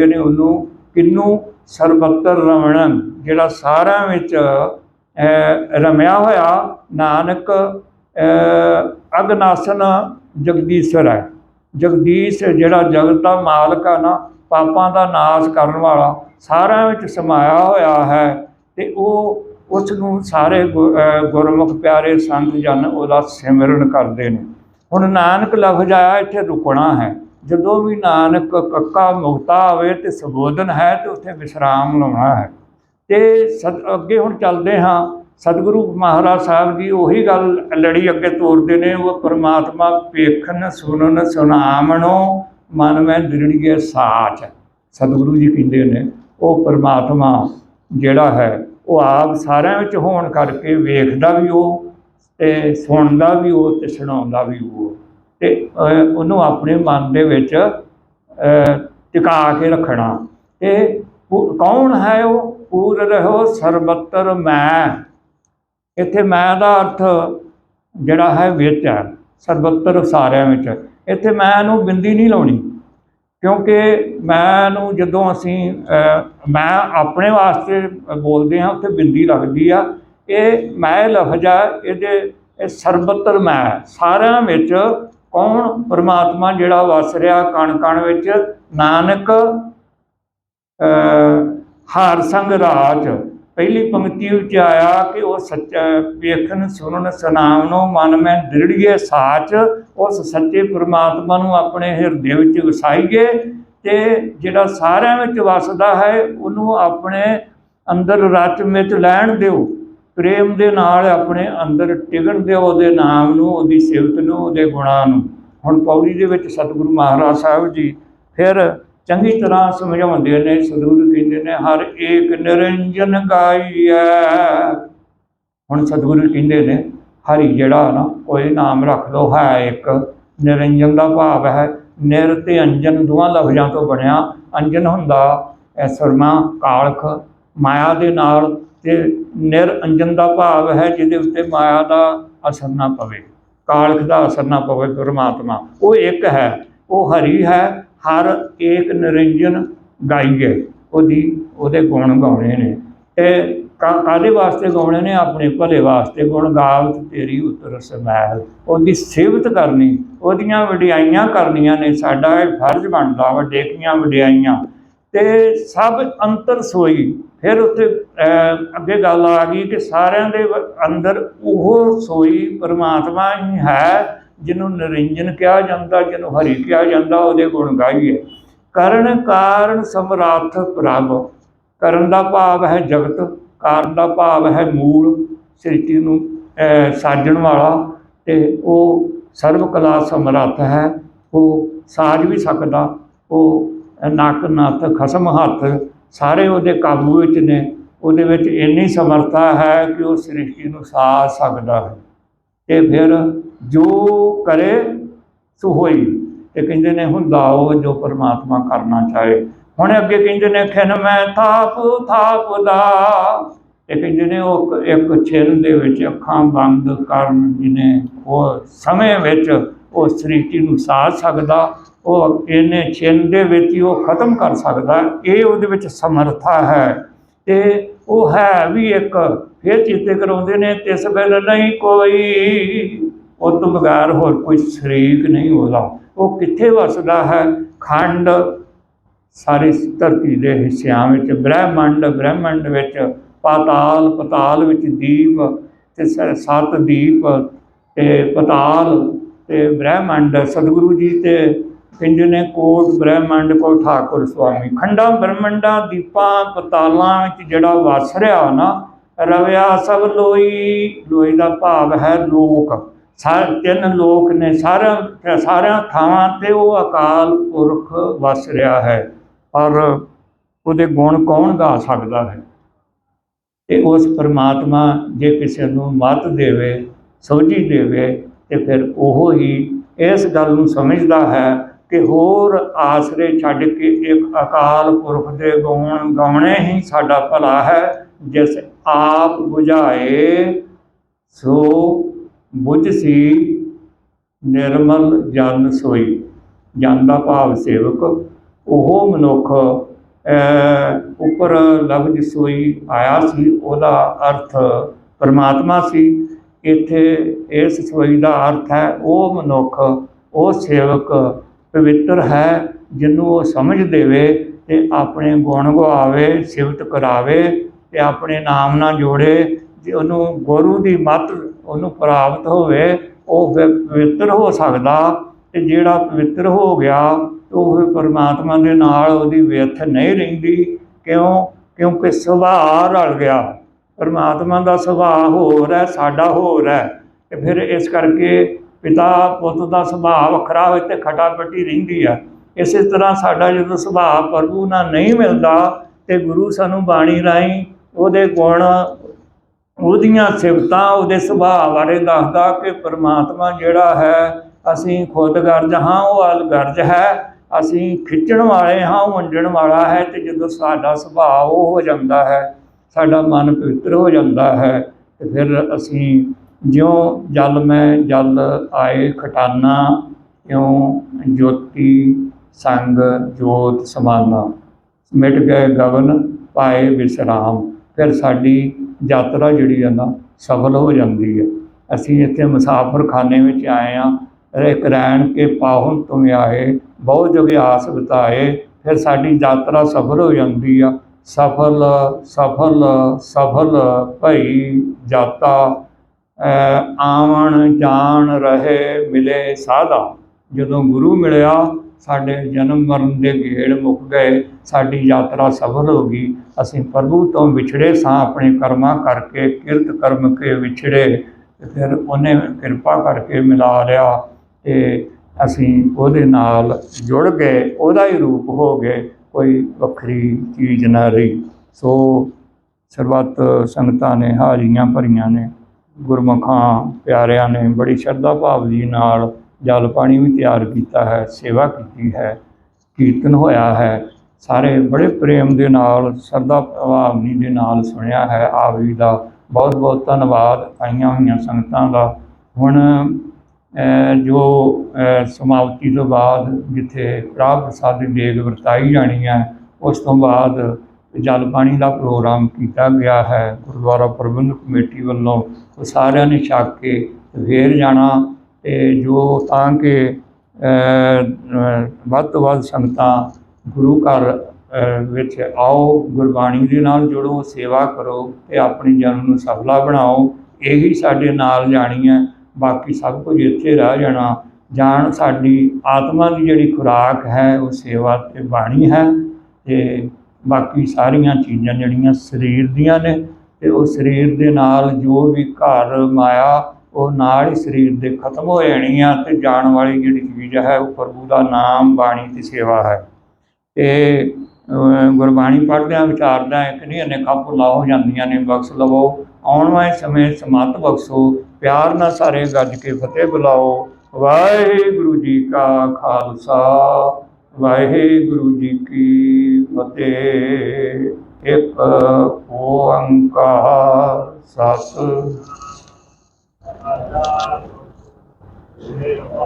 ਨੇ ਉਹਨੂੰ ਕਿੰਨੂ ਸਰਬੱਤਰ ਰਮਣ, ਜਿਹੜਾ ਸਾਰਿਆਂ ਵਿੱਚ ਰਮਿਆ ਹੋਇਆ, ਨਾਨਕ ਅਗਨਾਸਨ ਜਗਦੀਸ਼ਰ ਹੈ। ਜਗਦੀਸ਼ ਜਿਹੜਾ ਜਗਤ ਦਾ ਮਾਲਕ ਆ ਨਾ, ਪਾਪਾਂ ਦਾ ਨਾਸ਼ ਕਰਨ ਵਾਲਾ, ਸਾਰਿਆਂ ਵਿੱਚ ਸਮਾਇਆ ਹੋਇਆ ਹੈ ਤੇ ਉਹ ਉਸ ਨੂੰ ਸਾਰੇ ਗੁ- ਗੁਰਮੁਖ ਪਿਆਰੇ ਸੰਤ ਜਨ ਉਹਦਾ ਸਿਮਰਨ ਕਰਦੇ ਨੇ। ਹੁਣ ਨਾਨਕ ਲਫ਼ਜ਼ ਆਇਆ, ਇੱਥੇ ਰੁਕਣਾ ਹੈ। ਜਦੋਂ ਵੀ ਨਾਨਕ ਕੱਕਾ ਮੁਕਤਾ ਹੋਵੇ ਤੇ ਸੰਬੋਧਨ ਹੈ ਤੇ ਉੱਥੇ ਵਿਸਰਾਮ ਲਾਉਣਾ ਹੈ। ਤੇ ਸਤ ਅੱਗੇ ਹੁਣ ਚੱਲਦੇ ਹਾਂ। ਸਤਿਗੁਰੂ ਮਹਾਰਾਜ ਸਾਹਿਬ ਜੀ ਉਹੀ ਗੱਲ ਲੜੀ ਅੱਗੇ ਤੋਰਦੇ ਨੇ, ਉਹ ਪਰਮਾਤਮਾ ਵੇਖਣ ਸੁਣਨ ਸੁਨਾਮਣੋ, ਮਨ ਮੈਂ ਦ੍ਰਿੜੀਏ ਸਾਚ। ਸਤਿਗੁਰੂ ਜੀ ਕਹਿੰਦੇ ਨੇ, ਉਹ ਪਰਮਾਤਮਾ ਜਿਹੜਾ ਹੈ, ਉਹ ਆਪ ਸਾਰਿਆਂ ਵਿੱਚ ਹੋਣ ਕਰਕੇ ਵੇਖਦਾ ਵੀ ਉਹ ਤੇ ਸੁਣਦਾ ਵੀ ਉਹ ਤੇ ਸੁਣਾਉਂਦਾ ਵੀ ਉਹ। ਤੇ ਉਹਨੂੰ ਆਪਣੇ ਮਨ ਦੇ ਵਿੱਚ ਅਹ, ਟਿਕਾ ਕੇ ਰੱਖਣਾ। ਤੇ ਕੌਣ ਹੈ ਉਹ? ਪੂਰ ਰਹੋ ਸਰਬੱਤਰ ਮੈਂ। ਇੱਥੇ ਮੈਂ ਦਾ ਅਰਥ ਜਿਹੜਾ ਹੈ ਵਿੱਚ ਹੈ ਸਰਬੱਤਰ ਸਾਰਿਆਂ ਵਿੱਚ। ਇੱਥੇ ਮੈਂ ਨੂੰ ਬਿੰਦੀ ਨਹੀਂ ਲਾਉਣੀ ਕਿਉਂਕਿ ਮੈਂ ਨੂੰ ਜਦੋਂ ਅਸੀਂ ਮੈਂ ਆਪਣੇ ਵਾਸਤੇ ਬੋਲਦੇ ਹਾਂ ਉੱਥੇ ਬਿੰਦੀ ਲੱਗਦੀ ਆ। ਇਹ ਮੈਂ ਲਫ਼ਜ਼ ਆ ਇਹਦੇ ਇਹ ਸਰਬੱਤਰ ਮੈਂ ਸਾਰਿਆਂ ਵਿੱਚ ਕੌਣ? ਪਰਮਾਤਮਾ ਜਿਹੜਾ ਵਸ ਰਿਹਾ ਕਣ ਕਣ ਵਿੱਚ ਨਾਨਕ ਅਹ, ਹਰ ਸੰਗ ਰਾਜ। ਪਹਿਲੀ ਪੰਕਤੀ ਵਿੱਚ ਆਇਆ ਕਿ ਉਹ ਸੱਚਾ ਵੇਖਣ ਸੁਣਨ ਸੁਨਾਵਨੋ ਮਨ ਮੈਂ ਦ੍ਰਿੜੀਏ ਸਾਚ। ਉਸ ਸੱਚੇ ਪ੍ਰਮਾਤਮਾ ਨੂੰ ਆਪਣੇ ਹਿਰਦੇ ਵਿੱਚ ਵਸਾਈਏ ਤੇ ਜਿਹੜਾ ਸਾਰਿਆਂ ਵਿੱਚ ਵਸਦਾ ਹੈ ਉਹਨੂੰ ਆਪਣੇ ਅੰਦਰ ਰਚ ਵਿੱਚ ਲੈਣ ਦਿਓ। ਪ੍ਰੇਮ ਦੇ ਨਾਲ ਆਪਣੇ ਅੰਦਰ ਟਿਕਣ ਦਿਓ, ਉਹਦੇ ਨਾਮ ਨੂੰ, ਉਹਦੀ ਸਿਫਤ ਨੂੰ, ਉਹਦੇ ਗੁਣਾਂ ਨੂੰ। ਹੁਣ ਪੌੜੀ ਦੇ ਵਿੱਚ ਸਤਿਗੁਰੂ ਮਹਾਰਾਜ ਸਾਹਿਬ ਜੀ ਫਿਰ ਚੰਗੀ ਤਰ੍ਹਾਂ ਸਮਝਾਉਂਦੇ ਨੇ, ਸਤਿਗੁਰੂ ਕਹਿੰਦੇ ਨੇ, ਹਰ ਏਕ ਨਿਰੰਜਨ ਗਾਈਐ। ਹੁਣ ਸਤਿਗੁਰੂ ਕਹਿੰਦੇ ਨੇ, ਹਰੀ ਜਿਹੜਾ ਨਾ ਕੋਈ ਨਾਮ ਰੱਖ ਲਓ ਹੈ ਇੱਕ। ਨਿਰੰਜਨ ਦਾ ਭਾਵ ਹੈ, ਨਿਰ ਤੇ ਅੰਜਨ ਦੋਵਾਂ ਲਫ਼ਜ਼ਾਂ ਤੋਂ ਬਣਿਆ। ਅੰਜਨ ਹੁੰਦਾ ਇਹ ਸੁਰਮਾ, ਕਾਲਖ, ਮਾਇਆ ਦੇ ਨਾਲ ਤੇ ਨਿਰ ਅੰਜਨ ਦਾ ਭਾਵ ਹੈ ਜਿਹਦੇ ਉੱਤੇ ਮਾਇਆ ਦਾ ਅਸਰ ਨਾ ਪਵੇ ਕਾਲਖ ਦਾ ਅਸਰ ਨਾ ਪਵੇ ਪਰਮਾਤਮਾ। ਉਹ ਇੱਕ ਹੈ, ਉਹ ਹਰੀ ਹੈ, ਹਰ ਏਕ ਨਿਰੰਜਨ ਗਾਈਏ। ਉਹਦੀ, ਉਹਦੇ ਗੁਣ ਗਾਉਣੇ ਨੇ। ਤੇ ਕਾ- ਕਾਹਦੇ ਵਾਸਤੇ ਗਾਉਣੇ ਨੇ? ਆਪਣੇ ਭਲੇ ਵਾਸਤੇ ਗੁਣ। ਗਾਵਤ ਤੇਰੀ ਉਤਰ ਸਮੈਲ ਉਹਦੀ ਸਿਫਤ ਕਰਨੀ, ਉਹਦੀਆਂ ਵਡਿਆਈਆਂ ਕਰਨੀਆਂ ਨੇ। ਸਾਡਾ ਇਹ ਫਰਜ਼ ਬਣਦਾ ਵਾ ਡੇਕੀਆਂ ਵਡਿਆਈਆਂ। ਤੇ ਸਭ ਅੰਤਰ ਸੋਈ। ਫਿਰ ਉੱਥੇ ਅੱਗੇ ਗੱਲ ਆ ਗਈ ਕਿ ਸਾਰਿਆਂ ਦੇ ਅੰਦਰ ਉਹ ਸੋਈ ਪਰਮਾਤਮਾ ਹੀ ਹੈ, ਜਿਹਨੂੰ ਨਿਰੰਜਨ ਕਿਹਾ ਜਾਂਦਾ, ਜਿਹਨੂੰ ਹਰੀ ਕਿਹਾ ਜਾਂਦਾ, ਉਹਦੇ ਗੁਣ ਗਾਈਏ। ਕਰਨ ਕਾਰਨ ਸਮਰੱਥ ਪ੍ਰਭ। ਕਰਨ ਦਾ ਭਾਵ ਹੈ ਜਗਤ, ਕਾਰਨ ਦਾ ਭਾਵ ਹੈ ਮੂਲ, ਸ੍ਰਿਸ਼ਟੀ ਨੂੰ ਸਾਜਣ ਵਾਲਾ, ਤੇ ਉਹ ਸਰਵ ਕਲਾ ਸਮਰੱਥ ਹੈ, ਉਹ ਸਾਜ ਵੀ ਸਕਦਾ, ਉਹ ਨੱਕ ਨੱਥ, ਖਸਮ ਹੱਥ, ਸਾਰੇ ਉਹਦੇ ਕਾਬੂ ਵਿੱਚ ਨੇ। ਉਹਦੇ ਵਿੱਚ ਇੰਨੀ ਸਮਰੱਥਾ ਹੈ ਕਿ ਉਹ ਸ੍ਰਿਸ਼ਟੀ ਨੂੰ ਸਾਜ ਸਕਦਾ ਹੈ। ਤੇ ਫਿਰ ਜੋ ਕਰੇ, ਸੋ ਹੋਈ। ਤੇ ਕਹਿੰਦੇ ਨੇ ਹੁੰਦਾ ਉਹ ਜੋ ਪਰਮਾਤਮਾ ਕਰਨਾ ਚਾਹੇ। ਹੁਣ ਅੱਗੇ ਕਹਿੰਦੇ ਨੇ, ਖਿਨ ਮੈਂ ਥਾਪ ਥਾਪ ਦਾ। ਇਹ ਕਹਿੰਦੇ ਨੇ, ਉਹ ਇੱਕ ਇੱਕ ਦੇ ਵਿੱਚ ਅੱਖਾਂ ਬੰਦ ਕਰਨ ਜਿਹਨੇ ਉਹ ਸਮੇਂ ਵਿੱਚ ਉਹ ਸ੍ਰਿਸ਼ਟੀ ਨੂੰ ਸਾਜ ਸਕਦਾ। ਉਹ ਇਹਨੇ ਛਿਨ ਦੇ ਵਿੱਚ ਹੀ ਉਹ ਖਤਮ ਕਰ ਸਕਦਾ। ਇਹ ਉਹਦੇ ਵਿੱਚ ਸਮਰੱਥਾ ਹੈ। ਤੇ ਉਹ ਹੈ ਵੀ ਇੱਕ, ਫਿਰ ਚੇਤੇ ਕਰਾਉਂਦੇ ਨੇ, ਤਿਸ ਬਿਨ ਨਹੀਂ ਕੋਈ। ਉਹ ਤੋਂ ਬਗੈਰ ਹੋਰ ਕੋਈ ਸ਼ਰੀਕ ਨਹੀਂ ਉਹਦਾ। ਉਹ ਕਿੱਥੇ ਵਸਦਾ ਹੈ? ਖੰਡ ਸਾਰੀ ਧਰਤੀ ਦੇ ਹਿੱਸਿਆਂ ਵਿੱਚ, ਬ੍ਰਹਿਮੰਡ ਬ੍ਰਹਿਮੰਡ ਵਿੱਚ, ਪਾਤਾਲ, ਪਤਾਲ ਵਿੱਚ ਦੀਪ ਤੇ ਸ- ਸੱਤ ਦੀਪ ਤੇ ਪਤਾਲ ਤੇ ਬ੍ਰਹਿਮੰਡ, ਸਤਿਗੁਰੂ ਜੀ ਤੇ ਕਹਿੰਦੇ ਨੇ ਕੋਟ ਬ੍ਰਹਿਮੰਡ ਕੋ ਠਾਕੁਰ ਸੁਆਮੀ। ਖੰਡਾਂ, ਬ੍ਰਹਮੰਡਾਂ, ਦੀਪਾਂ, ਪਤਾਲਾਂ ਵਿੱਚ ਜਿਹੜਾ ਵਸ ਰਿਹਾ ਨਾ, ਰਵਿਆ ਸਭ ਲੋਈ ਲੋਈ ਦਾ ਭਾਵ ਹੈ ਲੋਕ। ਸਾਰੇ ਤਿੰਨ ਲੋਕ ਨੇ ਸਾਰਿਆਂ ਸਾਰਿਆਂ ਥਾਵਾਂ ਤੇ ਉਹ ਅਕਾਲ ਪੁਰਖ ਵਸ ਰਿਹਾ ਹੈ। ਪਰ ਉਹਦੇ ਗੁਣ ਕੌਣ ਗਾ ਸਕਦਾ ਹੈ? ਤੇ ਉਸ ਪਰਮਾਤਮਾ ਜੇ ਕਿਸੇ ਨੂੰ ਮਤ ਦੇਵੇ, ਸੋਝੀ ਦੇਵੇ, ਤੇ ਫਿਰ ਉਹ ਹੀ ਇਸ ਗੱਲ ਨੂੰ ਸਮਝਦਾ ਹੈ ਕਿ ਹੋਰ ਆਸਰੇ ਛੱਡ ਕੇ ਇੱਕ ਅਕਾਲ ਪੁਰਖ ਦੇ ਗਾਉਣ ਗਾਉਣੇ ਹੀ ਸਾਡਾ ਭਲਾ ਹੈ, ਜਿਸ ਆਪ 부ਝਾਏ ਸੋ ਬੁੱਝ ਸੀ ਨਿਰਮਲ ਜਨ ਸੋਈ। ਜਨ ਦਾ ਭਾਵ ਸੇਵਕ, ਉਹ ਮਨੁੱਖ ਉੱਪਰ ਲਫ਼ਜ਼ ਸੋਈ ਆਇਆ ਸੀ, ਉਹਦਾ ਅਰਥ ਪਰਮਾਤਮਾ ਸੀ। ਇੱਥੇ ਇਸ ਸੋਈ ਦਾ ਅਰਥ ਹੈ, ਉਹ ਮਨੁੱਖ, ਉਹ ਸੇਵਕ ਪਵਿੱਤਰ ਹੈ, ਜਿਹਨੂੰ ਉਹ ਸਮਝ ਦੇਵੇ ਤੇ ਆਪਣੇ ਗੁਣ ਗਾਵੇ ਸਿਫਤ ਕਰਾਵੇ ਤੇ ਆਪਣੇ ਨਾਮ ਨਾਲ ਜੋੜੇ, ਜੇ ਉਹਨੂੰ ਗੁਰੂ ਦੀ ਮੱਤ ਉਹਨੂੰ ਪ੍ਰਾਪਤ ਹੋਵੇ, ਉਹ ਪਵਿੱਤਰ ਹੋ ਸਕਦਾ ਤੇ ਜਿਹੜਾ ਪਵਿੱਤਰ ਹੋ ਗਿਆ, ਉਹ ਪਰਮਾਤਮਾ ਦੇ ਨਾਲ ਉਹਦੀ ਵਿਅਥ ਨਹੀਂ ਰਹਿੰਦੀ। ਕਿਉਂ? ਕਿਉਂਕਿ ਸੁਭਾਅ ਰਲ ਗਿਆ। ਪਰਮਾਤਮਾ ਦਾ ਸੁਭਾਅ ਹੋਰ ਹੈ, ਸਾਡਾ ਹੋਰ ਹੈ। ਤੇ ਫਿਰ ਇਸ ਕਰਕੇ ਪਿਤਾ ਪੁੱਤ ਦਾ ਸੁਭਾਅ ਵੱਖਰਾ ਹੋਏ ਤੇ ਖਟਾਪਟੀ ਰਹਿੰਦੀ ਆ। ਇਸੇ ਤਰ੍ਹਾਂ ਸਾਡਾ ਜਦੋਂ ਸੁਭਾਅ ਪ੍ਰਭੂ ਨਾਲ ਨਹੀਂ ਮਿਲਦਾ ਤੇ ਗੁਰੂ ਸਾਨੂੰ ਬਾਣੀ ਰਾਹੀਂ ਉਹਦੇ ਗੁਣ, ਉਹਦੀਆਂ ਸਿਫਤਾਂ, ਉਹਦੇ ਸੁਭਾਅ ਬਾਰੇ ਦੱਸਦਾ ਕਿ ਪਰਮਾਤਮਾ ਜਿਹੜਾ ਹੈ, ਅਸੀਂ ਖੁਦ ਗਰਜ ਹਾਂ, ਉਹ ਅਲ ਗਰਜ ਹੈ। ਅਸੀਂ ਖਿੱਚਣ ਵਾਲੇ ਹਾਂ, ਉਹ ਵੰਡਣ ਵਾਲਾ ਹੈ ਤੇ ਜਦੋਂ ਸਾਡਾ ਸੁਭਾਅ ਉਹ ਹੋ ਜਾਂਦਾ ਹੈ, ਸਾਡਾ ਮਨ ਪਵਿੱਤਰ ਹੋ ਜਾਂਦਾ ਹੈ ਤੇ ਫਿਰ ਅਸੀਂ ਜਿਉਂ ਜਲ ਮੈਂ ਜਲ ਆਏ ਖਟਾਨਾ ਇਉਂ ਜੋਤੀ ਸੰਗ ਜੋਤ ਸਮਾਨਾ। ਮਿਟ ਗਏ ਗਗਨ, ਪਾਏ ਵਿਸਰਾਮ। ਫਿਰ ਸਾਡੀ ਯਾਤਰਾ ਜਿਹੜੀ ਆ ਨਾ, ਸਫਲ ਹੋ ਜਾਂਦੀ ਹੈ ਅਸੀਂ ਇੱਥੇ ਮੁਸਾਫਰਖਾਨੇ ਵਿੱਚ ਆਏ ਆ। ਇੱਕ ਰਹਿਣ ਕੇ ਪਾਹੁਨ ਤੁਮ ਆਏ ਬਹੁਤ ਜਗ੍ਹਾ ਆਸ ਬਤਾਏ ਫਿਰ ਸਾਡੀ ਯਾਤਰਾ ਸਫਲ ਹੋ ਜਾਂਦੀ ਆ। ਸਫਲ ਸਫਲ ਸਫਲ ਭਈ ਜਾਤਾ ਆਵਣ ਜਾਣ ਰਹੇ ਮਿਲੇ ਸਾਧਾ। ਜਦੋਂ ਗੁਰੂ ਮਿਲਿਆ, ਸਾਡੇ ਜਨਮ ਮਰਨ ਦੇ ਗੇੜ ਮੁੱਕ ਗਏ, ਸਾਡੀ ਯਾਤਰਾ ਸਫਲ ਹੋ ਗਈ। ਅਸੀਂ ਪ੍ਰਭੂ ਤੋਂ ਵਿਛੜੇ ਸਾਂ, ਆਪਣੇ ਕਰਮਾਂ ਕਰਕੇ, ਕਿਰਤ ਕਰਮ ਕੇ ਵਿਛੜੇ। ਤੇ ਫਿਰ ਉਹਨੇ ਕਿਰਪਾ ਕਰਕੇ ਮਿਲਾ ਲਿਆ ਤੇ ਅਸੀਂ ਉਹਦੇ ਨਾਲ ਜੁੜ ਗਏ। ਉਹਦਾ ਹੀ ਰੂਪ ਹੋ ਗਏ, ਕੋਈ ਵੱਖਰੀ ਚੀਜ਼ ਨਾ ਰਹੀ। ਸੋ ਸਰਬੱਤ ਸੰਗਤਾਂ ਨੇ ਹਾਜ਼ਰੀਆਂ ਭਰੀਆਂ ਨੇ। ਗੁਰਮੁਖਾਂ ਪਿਆਰਿਆਂ ਨੇ ਬੜੀ ਸ਼ਰਧਾ ਭਾਵ ਦੀ ਨਾਲ ਜਲ ਪਾਣੀ ਵੀ ਤਿਆਰ ਕੀਤਾ ਹੈ, ਸੇਵਾ ਕੀਤੀ ਹੈ, ਕੀਰਤਨ ਹੋਇਆ ਹੈ। ਸਾਰੇ ਬੜੇ ਪ੍ਰੇਮ ਦੇ ਨਾਲ, ਸ਼ਰਧਾ ਭਾਵਨੀ ਦੇ ਨਾਲ ਸੁਣਿਆ ਹੈ। ਆਪ ਜੀ ਦਾ ਬਹੁਤ ਬਹੁਤ ਧੰਨਵਾਦ। ਆਈਆਂ ਹੋਈਆਂ ਸੰਗਤਾਂ ਦਾ। ਹੁਣ ਜੋ ਸਮਾਪਤੀ ਤੋਂ ਬਾਅਦ ਜਿੱਥੇ ਰਾਹ ਪ੍ਰਸਾਦ ਦੀ ਦੇਗ ਵਰਤਾਈ ਜਾਣੀ ਹੈ, ਉਸ ਤੋਂ ਬਾਅਦ ਜਲ ਪਾਣੀ ਦਾ ਪ੍ਰੋਗਰਾਮ ਕੀਤਾ ਗਿਆ ਹੈ। ਗੁਰਦੁਆਰਾ ਪ੍ਰਬੰਧਕ ਕਮੇਟੀ ਵੱਲੋਂ ਉਹ ਸਾਰਿਆਂ ਨੇ ਛਕ ਕੇ ਫੇਰ ਜਾਣਾ ਤੇ ਜੋ ਤਾਂ ਕਿ ਵੱਧ ਤੋਂ ਵੱਧ ਸੰਗਤਾਂ ਗੁਰੂ ਘਰ ਵਿੱਚ ਆਓ, ਗੁਰਬਾਣੀ ਦੇ ਨਾਲ ਜੁੜੋ, ਸੇਵਾ ਕਰੋ ਤੇ ਆਪਣੀ ਜਨਮ ਨੂੰ ਸਫਲਾ ਬਣਾਓ। ਇਹੀ ਸਾਡੇ ਨਾਲ ਜਾਣੀ ਹੈ। ਬਾਕੀ ਸਭ ਕੁਝ ਇੱਥੇ ਰਹਿ ਜਾਣਾ। ਜਾਣ ਸਾਡੀ ਆਤਮਾ ਦੀ ਜਿਹੜੀ ਖੁਰਾਕ ਹੈ, ਉਹ ਸੇਵਾ ਤੇ ਬਾਣੀ ਹੈ ਤੇ ਬਾਕੀ ਸਾਰੀਆਂ ਚੀਜ਼ਾਂ ਜਿਹੜੀਆਂ ਸਰੀਰ ਦੀਆਂ ਨੇ ਤੇ ਉਹ ਸਰੀਰ ਦੇ ਨਾਲ ਜੋ ਵੀ ਘਰ ਮਾਇਆ, ਉਹ ਨਾਲ ਹੀ ਸਰੀਰ ਦੇ ਖਤਮ ਹੋ ਜਾਣੀ ਆ ਤੇ ਜਾਣ ਵਾਲੀ ਜਿਹੜੀ ਚੀਜ਼ ਹੈ, ਉਹ ਪ੍ਰਭੂ ਦਾ ਨਾਮ, ਬਾਣੀ ਤੇ ਸੇਵਾ ਹੈ। ਤੇ ਗੁਰਬਾਣੀ ਪੜ੍ਹਦਿਆਂ ਵਿਚਾਰਦਿਆਂ ਇੱਕ ਨਹੀਂ, ਅਨੇਕਾਂ ਭੁੱਲਾਂ ਹੋ ਜਾਂਦੀਆਂ ਨੇ, ਬਖਸ਼ ਲਵੋ, ਆਉਣ ਵਾਲੇ ਸਮੇਂ ਸਮਤ ਬਖਸ਼ੋ, ਪਿਆਰ ਨਾਲ ਸਾਰੇ ਗੱਜ ਕੇ ਫਤਿਹ ਬੁਲਾਓ। ਵਾਹਿਗੁਰੂ ਜੀ ਕਾ ਖਾਲਸਾ, ਵਾਹਿਗੁਰੂ ਜੀ ਕੀ ਫਤਿਹ ਇੱਕ ਓੰਕਾਰ ਸਤਿ।